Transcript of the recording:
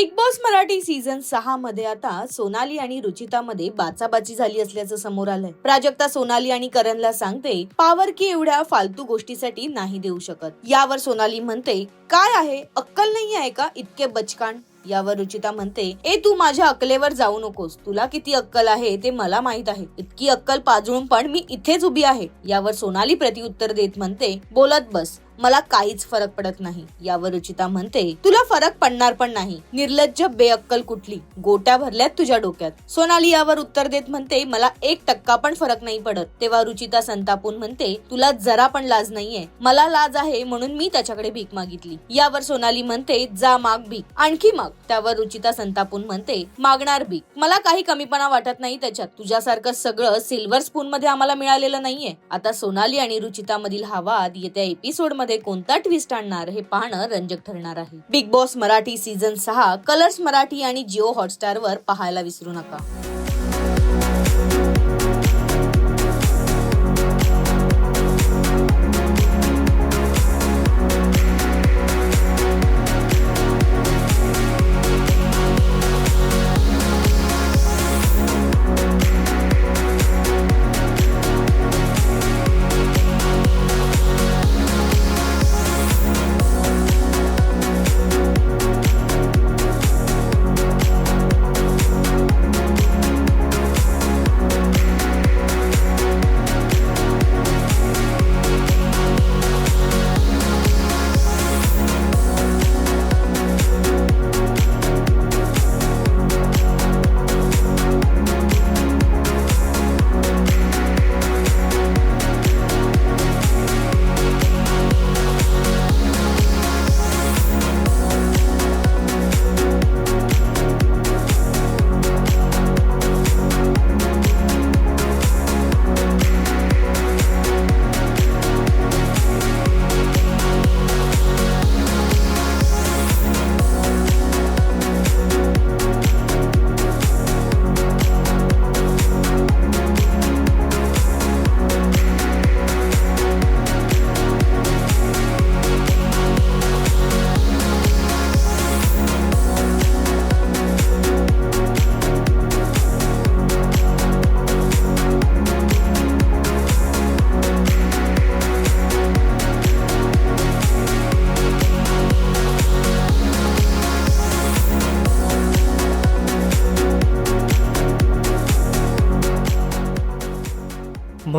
Big Boss Marathi season सहा मध्ये आता सोनाली आणि रुचितामध्ये बाचाबाची झाली असल्याचं समोर आलंय. प्राजक्ता सोनाली आणि करणला सांगते पावर की एवढ्या फालतू गोष्टीसाठी नाही देऊ शकत. यावर सोनाली म्हणते काय आहे? अक्कल नाही आहे का? इतके बचकाण यावर रुचिता म्हणते ए तू माझ्या अकलेवर जाऊ नकोस. तुला किती अक्कल आहे ते मला माहीत आहे. इतकी अक्कल पाजळून पण मी इथेच उभी आहे. यावर सोनाली प्रतिउत्तर देत म्हणते बोलत बस. मला काहीच फरक पडत नाही यावर रुचिता म्हणते. तुला फरक पडणार पण नाही. निर्लज्ज बेअक्कल कुठली? गोट्या भरल्यात तुझ्या डोक्यात. सोनाली यावर उत्तर देत म्हणते मला एक टक्का पण फरक नाही पडत. तेव्हा रुचिता संतापून म्हणते तुला जरा पण लाज नाहीये. मला लाज आहे म्हणून मी त्याच्याकडे भीक मागितली. यावर सोनाली म्हणते जा माग भीक. आणखी माग. त्यावर रुचिता संतापून म्हणते मागणार भीक. मला काही कमीपणा वाटत नाही त्याच्यात. तुझ्यासारखं सगळं सिल्वर स्पून मध्ये आम्हाला मिळालेलं नाहीये. आता सोनाली आणि रुचिता मधील हा वाद येत्या एपिसोड मध्ये कोणता ट्विस्ट आणणार हे पाहणं रंजक ठरणार आहे. बिग बॉस मराठी सीझन सहा कलर्स मराठी आणि जिओ हॉटस्टार वर पाहायला विसरू नका.